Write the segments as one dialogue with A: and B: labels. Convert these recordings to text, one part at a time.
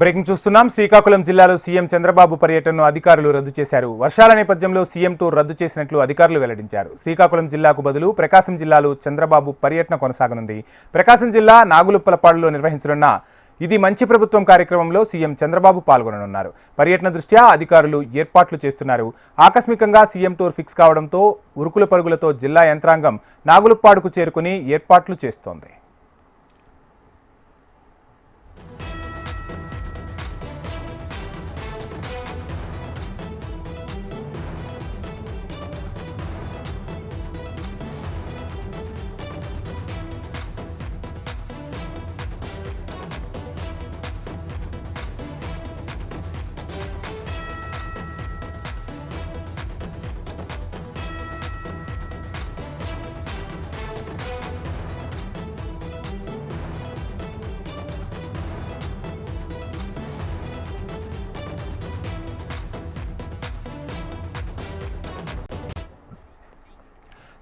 A: Breaking చూస్తున్నాం. శ్రీకాకుళం జిల్లాలో CM Chandrababu పర్యటనను అధికారులు రద్దు చేశారు. వర్షాల నేపథ్యంలో సీఎం టూర్ రద్దు చేసినట్లు అధికారులు వెల్లడించారు. శ్రీకాకుళం జిల్లాకు బదులు ప్రకాశం జిల్లాలో చంద్రబాబు పర్యటన కొనసాగనుంది. ప్రకాశం జిల్లా నాగులుప్పలపాడులో నిర్వహించనున్న ఇది మంచి ప్రభుత్వం కార్యక్రమంలో సీఎం చంద్రబాబు పాల్గొననున్నారు. పర్యటన దృష్ట్యా అధికారులు ఏర్పాట్లు చేస్తున్నారు. ఆకస్మికంగా సీఎం టూర్ ఫిక్స్ కావడంతో ఉరుకుల పరుగులతో జిల్లా యంత్రాంగం నాగులుప్పాడుకు చేరుకుని ఏర్పాట్లు చేస్తోంది.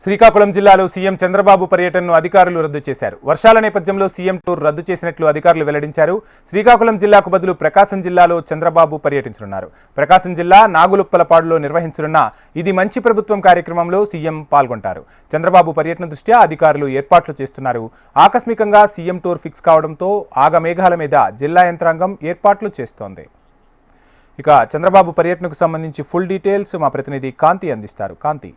A: శ్రీకాకుళం జిల్లాలో సీఎం చంద్రబాబు పర్యటనను అధికారులు రద్దు చేశారు. వర్షాల నేపథ్యంలో సీఎం టూర్ రద్దు చేసినట్లు అధికారులు వెల్లడించారు. శ్రీకాకుళం జిల్లాకు బదులు ప్రకాశం జిల్లాలో చంద్రబాబు పర్యటించనున్నారు. ప్రకాశం జిల్లా నాగులుప్పలపాడులో నిర్వహించనున్న ఇది మంచి ప్రభుత్వం కార్యక్రమంలో సీఎం పాల్గొంటారు. చంద్రబాబు పర్యటన దృష్ట్యా అధికారులు ఏర్పాట్లు చేస్తున్నారు. ఆకస్మికంగా సీఎం టూర్ ఫిక్స్ కావడంతో ఆగమేఘాల మీద జిల్లా యంత్రాంగం ఏర్పాట్లు చేస్తోంది. ఇక చంద్రబాబు పర్యటనకు సంబంధించి ఫుల్ డీటెయిల్స్ మా ప్రతినిధి కాంతి అందిస్తారు. కాంతి.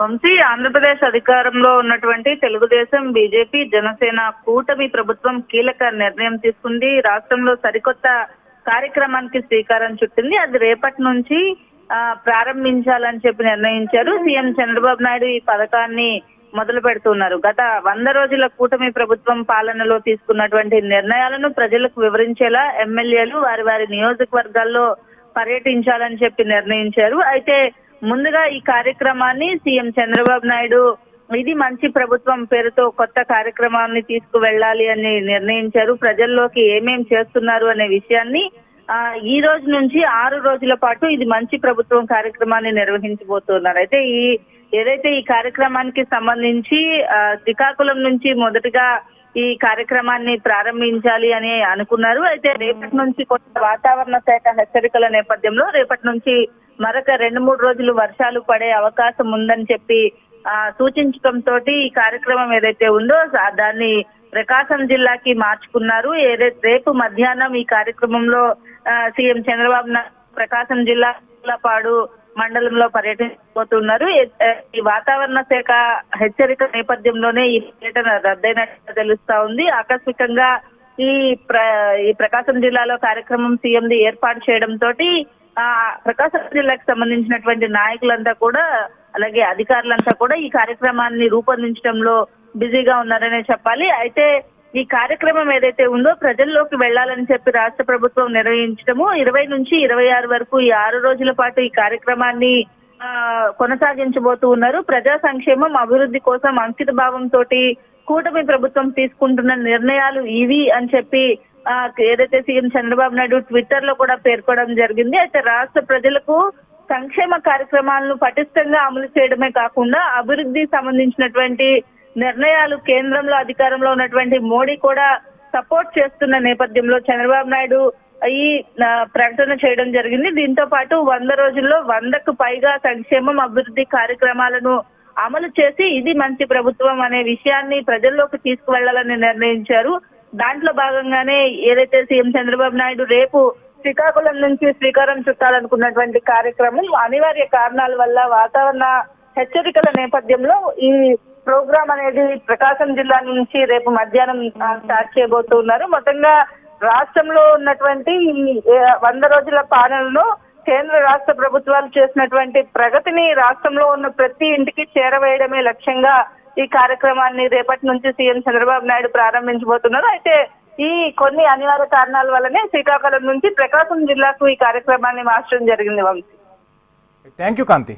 B: వంశీ ఆంధ్రప్రదేశ్ అధికారంలో ఉన్నటువంటి తెలుగుదేశం బీజేపీ జనసేన కూటమి ప్రభుత్వం కీలక నిర్ణయం తీసుకుంది. రాష్ట్రంలో సరికొత్త కార్యక్రమానికి శ్రీకారం చుట్టింది. అది రేపటి నుంచి ఆ, ప్రారంభించాలని చెప్పి నిర్ణయించారు. సీఎం చంద్రబాబు నాయుడు ఈ పథకాన్ని మొదలు పెడుతున్నారు. గత వంద రోజుల కూటమి ప్రభుత్వం పాలనలో తీసుకున్నటువంటి నిర్ణయాలను ప్రజలకు వివరించేలా ఎమ్మెల్యేలు వారి వారి నియోజకవర్గాల్లో పర్యటించాలని చెప్పి నిర్ణయించారు. అయితే ముందుగా ఈ కార్యక్రమాన్ని సీఎం చంద్రబాబు నాయుడు ఇది మంచి ప్రభుత్వం పేరుతో కొత్త కార్యక్రమాన్ని తీసుకువెళ్ళాలి అని నిర్ణయించారు. ప్రజల్లోకి ఏమేం చేస్తున్నారు అనే విషయాన్ని ఆ, ఈ రోజు నుంచి ఆరు రోజుల పాటు ఇది మంచి ప్రభుత్వం కార్యక్రమాన్ని నిర్వహించబోతున్నారు. అయితే ఈ ఏదైతే ఈ కార్యక్రమానికి సంబంధించి ఆ, శ్రీకాకుళం నుంచి మొదటగా ఈ కార్యక్రమాన్ని ప్రారంభించాలి అని అనుకున్నారు. అయితే రేపటి నుంచి కొత్త వాతావరణ శాఖ హెచ్చరికల నేపథ్యంలో రేపటి నుంచి మరొక రెండు మూడు రోజులు వర్షాలు పడే అవకాశం ఉందని చెప్పి ఆ సూచించడంతో ఈ కార్యక్రమం ఏదైతే ఉందో దాన్ని ప్రకాశం జిల్లాకి మార్చుకున్నారు. ఏదైతే రేపు మధ్యాహ్నం ఈ కార్యక్రమంలో సీఎం చంద్రబాబు నాయుడు ప్రకాశం జిల్లా పాడు మండలంలో పర్యటించబోతున్నారు. ఈ వాతావరణ శాఖ హెచ్చరిక నేపథ్యంలోనే ఈ పర్యటన రద్దయినట్టు తెలుస్తా ఉంది. ఆకస్మికంగా ఈ ప్ర ఈ ప్రకాశం జిల్లాలో కార్యక్రమం సీఎంది ఏర్పాటు చేయడం తోటి ప్రకాశం జిల్లాకు సంబంధించినటువంటి నాయకులంతా కూడా అలాగే అధికారులంతా కూడా ఈ కార్యక్రమాన్ని రూపొందించడంలో బిజీగా ఉన్నారనే చెప్పాలి. అయితే ఈ కార్యక్రమం ఏదైతే ఉందో ప్రజల్లోకి వెళ్ళాలని చెప్పి రాష్ట్ర ప్రభుత్వం నిర్వహించడము ఇరవై నుంచి ఇరవై ఆరు వరకు ఈ ఆరు రోజుల పాటు ఈ కార్యక్రమాన్ని ఆ, కొనసాగించబోతూ ఉన్నారు. ప్రజా సంక్షేమం అభివృద్ధి కోసం అంకిత భావంతో కూటమి ప్రభుత్వం తీసుకుంటున్న నిర్ణయాలు ఇవి అని చెప్పి ఏదైతే సీఎం చంద్రబాబు నాయుడు ట్విట్టర్లో కూడా పేర్కొనడం జరిగింది. అయితే రాష్ట్ర ప్రజలకు సంక్షేమ కార్యక్రమాలను పటిష్టంగా అమలు చేయడమే కాకుండా అభివృద్ధి సంబంధించినటువంటి నిర్ణయాలు కేంద్రంలో అధికారంలో ఉన్నటువంటి మోడీ కూడా సపోర్ట్ చేస్తున్న నేపథ్యంలో చంద్రబాబు నాయుడు ఈ ప్రకటన చేయడం జరిగింది. దీంతో పాటు వంద రోజుల్లో వందకు పైగా సంక్షేమం అభివృద్ధి కార్యక్రమాలను అమలు చేసి ఇది మంచి ప్రభుత్వం అనే విషయాన్ని ప్రజల్లోకి తీసుకువెళ్ళాలని నిర్ణయించారు. దాంట్లో భాగంగానే ఏదైతే సీఎం చంద్రబాబు నాయుడు రేపు శ్రీకాకుళం నుంచి శ్రీకారం చుట్టాలనుకున్నటువంటి కార్యక్రమం అనివార్య కారణాల వల్ల వాతావరణ హెచ్చరికల నేపథ్యంలో ఈ ప్రోగ్రామ్ అనేది ప్రకాశం జిల్లా నుంచి రేపు మధ్యాహ్నం స్టార్ట్ చేయబోతున్నారు. మొత్తంగా రాష్ట్రంలో ఉన్నటువంటి ఈ వంద రోజుల పాలనలో కేంద్ర రాష్ట్ర ప్రభుత్వాలు చేసినటువంటి ప్రగతిని రాష్ట్రంలో ఉన్న ప్రతి ఇంటికి చేరవేయడమే లక్ష్యంగా ఈ కార్యక్రమాన్ని రేపటి నుంచి సీఎం చంద్రబాబు నాయుడు ప్రారంభించబోతున్నారు. అయితే ఈ కొన్ని అనివార్య కారణాల వల్లనే శ్రీకాకుళం నుంచి ప్రకాశం జిల్లాకు ఈ కార్యక్రమాన్ని మార్చడం జరిగింది వంశీ.
A: Thank you Kanthi